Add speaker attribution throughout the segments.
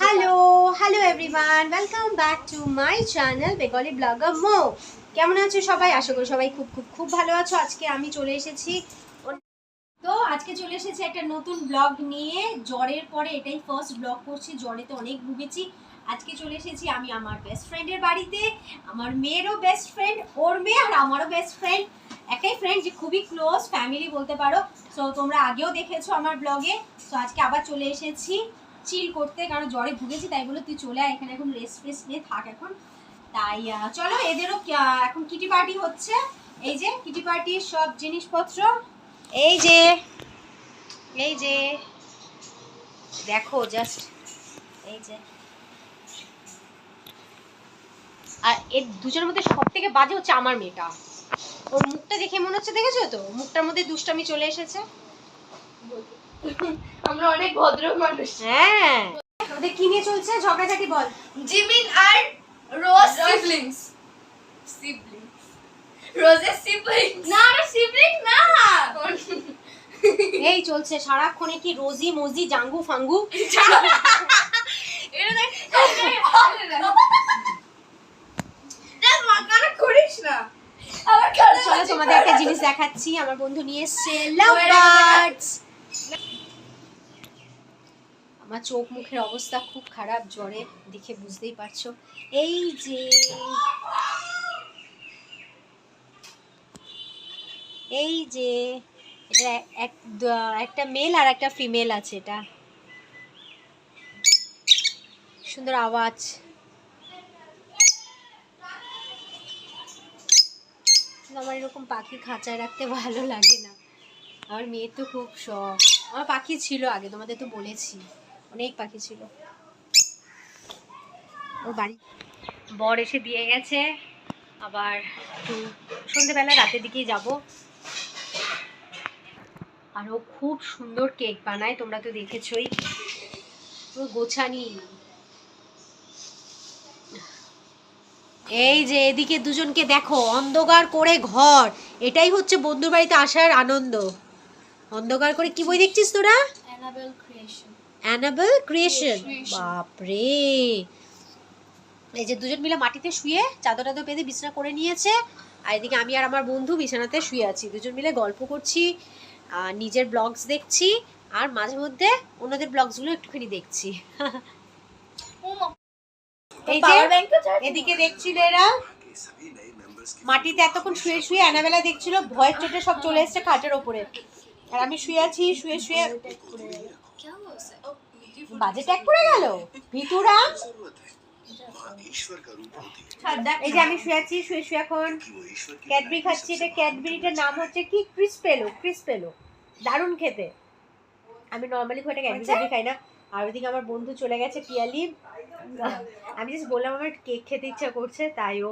Speaker 1: Hello hello everyone welcome back to my channel Bengali blogger মো কেমন আছো সবাই? আশা করি সবাই খুব খুব খুব ভালো আছো। আজকে আমি চলে এসেছি তো আজকে চলে এসেছি একটা নতুন ব্লগ নিয়ে। জ্বরের পরে এটাই ফার্স্ট ব্লগ করছি, জ্বরেতে অনেক ভুগেছি। আজকে চলে এসেছি আমি আমার বেস্ট ফ্রেন্ডের বাড়িতে। আমার মেয়েরও বেস্ট ফ্রেন্ড ওর মেয়ে আর আমারও বেস্ট ফ্রেন্ড একটাই ফ্রেন্ড যে খুবই ক্লোজ ফ্যামিলি বলতে পারো। সো তোমরা আগেও দেখেছ আমার ব্লগে তো আজকে আবার চলে এসেছি চিল করতে। কারণ জ্বরে ভুগেছি, তাই বলে তুই চলে আয়, এখানে এখন রেস্ট ফেস্ট নিয়ে থাক এখন। তাই চলো এদেরও এখন কিটি পার্টি হচ্ছে। এই যে কিটি পার্টির সব জিনিসপত্র। এই যে এই যে দেখো জাস্ট এই যে। আর এর দুজনের মধ্যে সব থেকে বাজে হচ্ছে আমার মেয়েটা। ওর মুখটা দেখে মনে হচ্ছে দেখেছ তো? মুখটার মধ্যে দুষ্টামি চলে এসেছে।
Speaker 2: আমরা অনেক ভদ্র মানুষ।
Speaker 1: হ্যাঁ। ওদের কি নিয়ে চলছে? ঝগড়াঝাটি বল।
Speaker 2: জিমিন আর রোজ সিবলিংস সিবলিংস রোজের সিবলিংস না না সিবলিং না।
Speaker 1: এই চলছে সারাক্ষণে কি রোজি মজি জাঙ্গু ফাঙ্গু?
Speaker 2: করিস না।
Speaker 1: চলো তোমাদের একটা জিনিস দেখাচ্ছি আমার বন্ধু নিয়ে এসছে লাভ বার্ডস আমার চোখ মুখের অবস্থা খুব খারাপ জ্বরে দেখে বুঝতেই পারছ। এই যে এই যে, এটা এক একটা মেল আর একটা ফিমেল আছে এটা। সুন্দর আওয়াজ। আমার এরকম পাখি খাঁচায় রাখতে ভালো লাগে না। আমার মেয়ের তো খুব শখ। আমার পাখি ছিল আগে, তোমাদের তো বলেছি। অনেক পাখি ছিল। ওর বাড়ি বর এসে দিয়ে গেছে। আবার একটু সন্ধেবেলা রাতের দিকেই যাব। আর ও খুব সুন্দর কেক বানায় তোমরা তো দেখেছই। পুরো গোছানি। এই যে এদিকে দুজনকে দেখো অন্ধকার করে ঘর। এটাই হচ্ছে বন্ধুর বাড়িতে আসার আনন্দ। অন্ধকার করে কি বই দেখছিস তোরা?
Speaker 2: অ্যানাবেল ক্রিয়েশন
Speaker 1: অ্যানাবেল ক্রিয়েশন বাপরে! এই যে দুজন মিলে মাটিতে শুয়ে চাদর টাদর বেঁধে বিছানা করে নিয়েছে। আর এদিকে আমি আর আমার বন্ধু বিছানাতে শুয়ে আছি। দুজন মিলে গল্প করছি আর নিজের ব্লগস দেখছি আর মাঝে মধ্যে অন্যদের ব্লগসগুলো একটুখানি দেখছি। এই যে এদিকে দেখছিল এরা। মাটিতে এতক্ষণ শুয়ে শুয়ে অ্যানাবেলা দেখছিল ভয়ের চোটে সব চলে এসেছে খাটের ওপরে। আর আমি শুয়ে আছি শুয়ে শুয়ে বাজে ট্যাগ পড়ে গেল। ভিতুরা এই শুয়ে শুয়ে এখন। ক্যাডবেরি খাচ্ছি ক্যাডবেরিটার নাম হচ্ছে কি? দারুণ খেতে। আমি নর্মালি খুব একটা খাই না। আর ওইদিকে আমার বন্ধু চলে গেছে পিয়ালি। আমি জাস্ট বললাম আমার কেক খেতে ইচ্ছা করছে তাই ও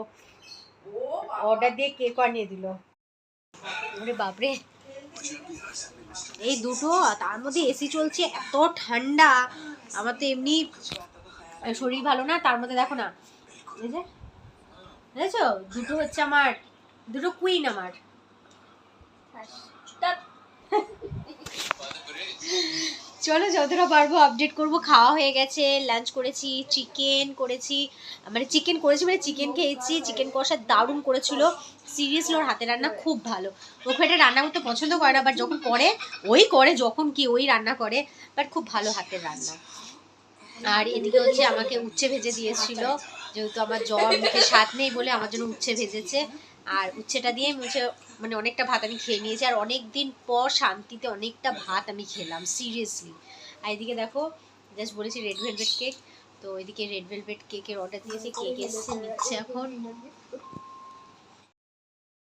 Speaker 1: অর্ডার দিয়ে কেক আনিয়ে দিল। বাপরে। এই দুটো তার মধ্যে এসি চলছে এত ঠান্ডা। আমার তো এমনি শরীর ভালো না তার মধ্যে দেখো না এই যে বুঝেছ দুটো হচ্ছে আমার দুটো কুইন আমার। চলো যতটা পারব আপডেট করব। খাওয়া হয়ে গেছে লাঞ্চ করেছি চিকেন করেছি মানে চিকেন করেছি মানে চিকেন খেয়েছি চিকেন কষা দারুণ করেছিল। সিরিয়াসলি ওর হাতে রান্না খুব ভালো। ও খুব একটা রান্না করতে পছন্দ করে না বাট যখন করে ওই করে যখন কি ওই রান্না করে বাট খুব ভালো হাতের রান্না। আর এদিকে হচ্ছে আমাকে উচ্ছে ভেজে দিয়েছিল যেহেতু আমার জ্বর মুখে স্বাদ নেই বলে আমার জন্য উচ্ছে ভেজেছে। আর উচ্ছেটা দিয়ে হচ্ছে মানে অনেকটা ভাত আমি খেয়ে নিয়েছি আর অনেক দিন পর শান্তিতে অনেকটা ভাত আমি খেলাম সিরিয়াসলি আর এদিকে দেখো জাস্ট বলেছি রেড ভেলভেট কেক তো এদিকে রেড ভেলভেট কেকের অর্ডার দিয়েছি কেক এসেছে নিচ্ছে এখন।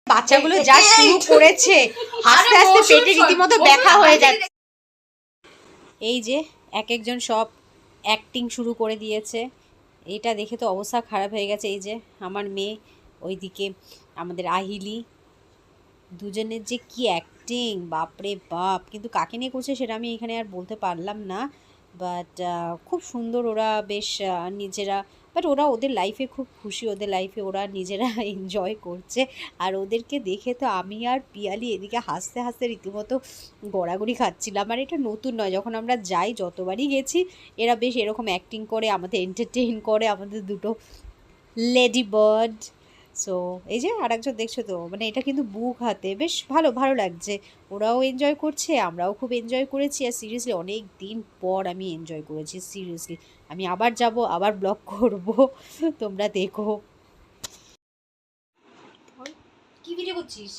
Speaker 1: বাচ্চাগুলো যা শুরু করেছে আস্তে আস্তে পেটে রীতিমতো ব্যথা হয়ে যাচ্ছে। এই যে এক একজন সব অ্যাক্টিং শুরু করে দিয়েছে। এটা দেখে তো অবস্থা খারাপ হয়ে গেছে। এই যে আমার মেয়ে, ওইদিকে আমাদের আহিলি। দুজনের যে কি অ্যাক্টিং বাপরে বাপ! কিন্তু কাকে নিয়ে করছে সেটা আমি এখানে আর বলতে পারলাম না।
Speaker 3: বাট খুব সুন্দর ওরা বেশ নিজেরা বাট ওরা ওদের লাইফে খুব খুশি, ওদের লাইফে ওরা নিজেরা এনজয় করছে। আর ওদেরকে দেখে তো আমি আর পিয়ালি এদিকে হাসতে হাসতে রীতিমতো গড়াগড়ি খাচ্ছিলাম। আর এটা নতুন নয়, যখন আমরা যাই, যতবারই গেছি, এরা বেশ এরকম অ্যাক্টিং করে, আমাদের এন্টারটেইন করে, আমাদের দুটো লেডি বার্ড সো এই যে আর একজন দেখছ তো মানে এটা কিন্তু বুক হাতে বেশ ভালো ভালো লাগছে। ওরাও এনজয় করছে আমরাও খুব এনজয় করেছি। আর সিরিয়াসলি অনেক দিন পর আমি এনজয় করেছি সিরিয়াসলি আমি আবার যাব আবার ব্লগ করব তোমরা দেখো।
Speaker 1: কি ভিডিও করছিস?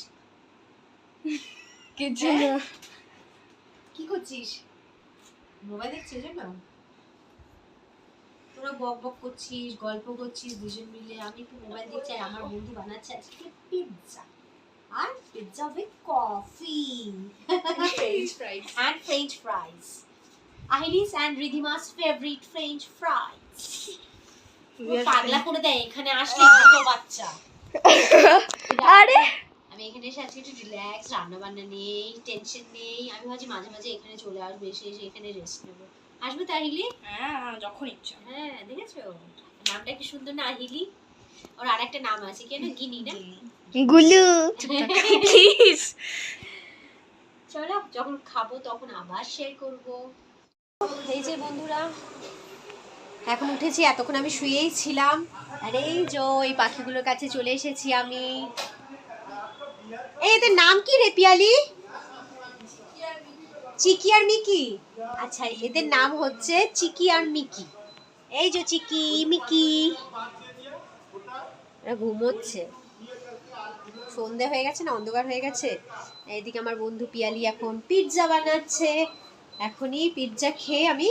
Speaker 2: কিছু? না।
Speaker 1: কি করছিস? মোবাইল দেখছিস তোরা বক বক করছিস গল্প করছিস দুজন মিলে। আমি একটু মোবাইল দেখছি আর আমার বন্ধু বানাচ্ছে আজকে pizza R pizza with coffee
Speaker 2: french fries
Speaker 1: and french fries. Iris and Ridhima's favorite french fries. পাগলা করে দেয় এখানে আসলে ছোট বাচ্চা।
Speaker 2: আরে!
Speaker 1: আমি এখানে এসে আজকে একটু রিল্যাক্স রান্না বান্না নেই টেনশন নেই। আমি ভাবছি মাঝে মাঝে এখানে চলে আসব এসে এসে এখানে রেস্ট নেব। আসবে তাহিলি
Speaker 2: হ্যাঁ যখন ইচ্ছা।
Speaker 1: হ্যাঁ দেখেছ? নামটা কি সুন্দর না হিলি ওর আর একটা নাম আছে কেন গিনি না?
Speaker 2: গুলু। প্লিজ
Speaker 1: চলো যখন খাব তখন আবার শেয়ার করব। এই যে বন্ধুরা এখন উঠেছি এতক্ষণ আমি শুয়েই ছিলাম। আর এই যে এই পাখিগুলোর কাছে চলে এসেছি আমি। এই এদের নাম কি রে পিয়ালি? চিকি আর মিকি? আচ্ছা এদের নাম হচ্ছে চিকি আর মিকি। এই যে চিকি, মিকি। ঘুমোচ্ছে। সন্ধে হয়ে গেছে না, অন্ধকার হয়ে গেছে? এইদিকে আমার বন্ধু পিয়ালি এখন পিৎজা বানাচ্ছে। এখনই পিৎজা খেয়ে আমি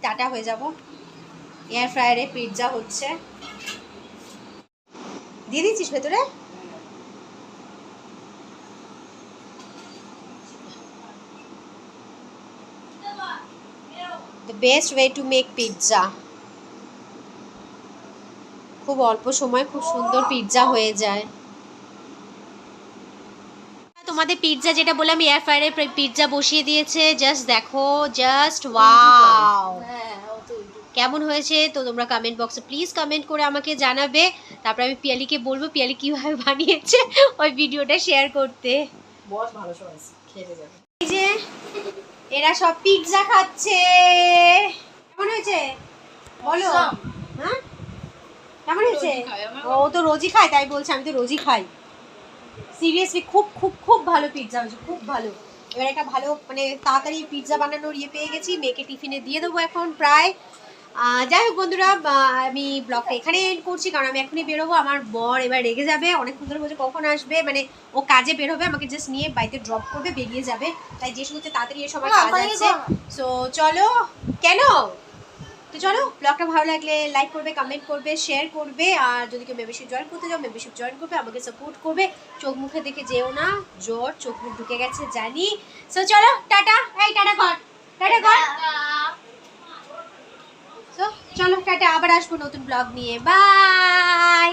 Speaker 1: টাটা হয়ে যাব। এয়ার ফ্রায়ারে পিৎজা হচ্ছে। দিয়ে দিচ্ছিস ভেতরে? Best way to make pizza খুব অল্প সময় খুব সুন্দর পিৎজা হয়ে যায়। তোমাদের পিৎজা যেটা বললাম এয়ার ফ্রায়ারে পিৎজা বসিয়ে দিয়েছে জাস্ট দেখো জাস্ট ওয়াও
Speaker 2: হ্যাঁ
Speaker 1: কেমন হয়েছে? তো তোমরা কমেন্ট বক্সে প্লিজ কমেন্ট করে আমাকে জানাবে। তারপরে আমি পিয়ালিকে বলব পিয়ালি কীভাবে বানিয়েছে ওই ভিডিওটা শেয়ার করতে।
Speaker 2: বস ভালো সবাই খেতে যাবে।
Speaker 1: এই যে এরা সব পিৎজা খাচ্ছে। কেমন হয়েছে? বলো। হ্যাঁ? কেমন হয়েছে? ও তো রোজই খায় তাই বলছে আমি তো রোজই খাই। সিরিয়াসলি খুব খুব খুব ভালো পিৎজা হয়েছে খুব ভালো। এবার একটা ভালো মানে তাড়াতাড়ি পিৎজা বানানোর ইয়ে পেয়ে গেছি মেয়েকে টিফিনে দিয়ে দেবো এখন প্রায়। যাই হোক বন্ধুরা আমি ব্লগটা এখানে এন্ড করছি কারণ আমি এখনই বেরোবো আমার বর এবার রেগে যাবে অনেকক্ষণ ধরে বলছে কখন আসবে? মানে ও কাজে বেরোবে আমাকে জাস্ট নিয়ে বাড়িতে ড্রপ করবে বেরিয়ে যাবে। তাই যে সমস্ত তাড়াতাড়ি এসব কাজ আছে। সো চলো কেন? তো চলো ব্লগটা ভালো লাগলে লাইক করবে কমেন্ট করবে শেয়ার করবে আর যদি কেউ মেম্বারশিপ জয়েন করতে যাও মেম্বারশিপ জয়েন করবে আমাকে সাপোর্ট করবে। চোখ মুখে দেখে যেও না জ্বর চোখ মুখ ঢুকে গেছে জানি। সো চলো টাটা। এই টাটা কর। টাটা কর। সো চলো টাটা আবার আসব নতুন ব্লগ নিয়ে। বাই